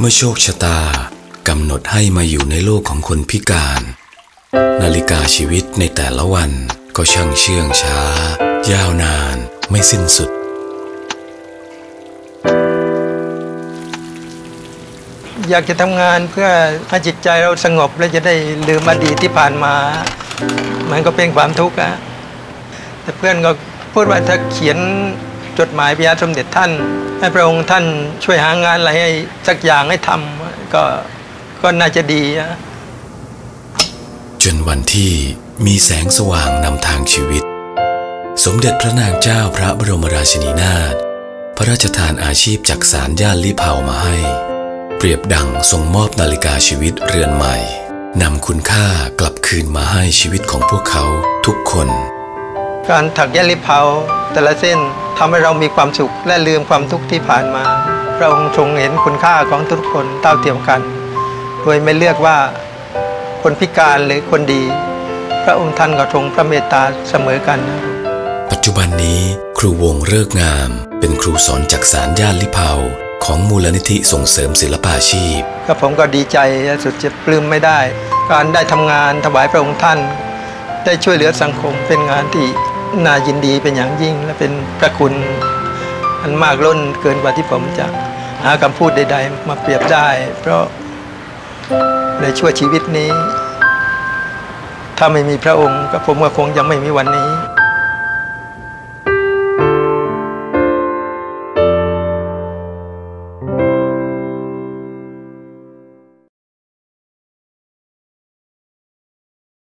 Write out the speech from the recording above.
เมื่อโชคชะตากำหนดให้มาอยู่ในโลกของคนพิการ นาฬิกาชีวิตในแต่ละวันก็ช่างเชื่องช้า ยาวนานไม่สิ้นสุด อยากจะทำงานเพื่อให้จิตใจเราสงบและจะได้ลืมอดีตที่ผ่านมา มันก็เป็นความทุกข์อะแต่เพื่อนก็พูดว่าถ้าเขียน จดหมายพระยาสมเด็จท่าน ให้พระองค์ท่านช่วยหางานอะไรให้สักอย่างให้ทำก็ก็น่าจะดีอะจนวันที่มีแสงสว่างนำทางชีวิต สมเด็จพระนางเจ้าพระบรมราชินีนาถพระราชทานอาชีพจากสารย่านลิเผามาให้ เปรียบดังทรงมอบนาฬิกาชีวิตเรือนใหม่นำคุณค่ากลับคืนมาให้ชีวิตของพวกเขาทุกคน การถักเย็บลิเผาแต่ละเส้น ทำให้เรามีความสุขและลืมความทุกข์ที่ผ่านมา พระองค์ทรงเห็นคุณค่าของทุกคนเท่าเทียมกัน โดยไม่เลือกว่าคนพิการหรือคนดี พระองค์ท่านก็ทรงพระเมตตาเสมอกันนะปัจจุบันนี้ครูวงเลิกงาม เป็นครูสอนจากสารย่านลิเผาของมูลนิธิส่งเสริมศิลปาชีพก็ผมก็ดีใจสุดจะปลื้มไม่ได้ การได้ทำงานถวายพระองค์ท่าน ได้ช่วยเหลือสังคมเป็นงานที่ น่ายินดีเป็นอย่างยิ่ง และเป็นพระคุณอันมากล้นเกินกว่าที่ผมจะหาคำพูดใด ๆ มาเปรียบได้ เพราะในช่วชีวิตนี้ ถ้าไม่มีพระองค์ก็ผมก็คงยังไม่มีวันนี้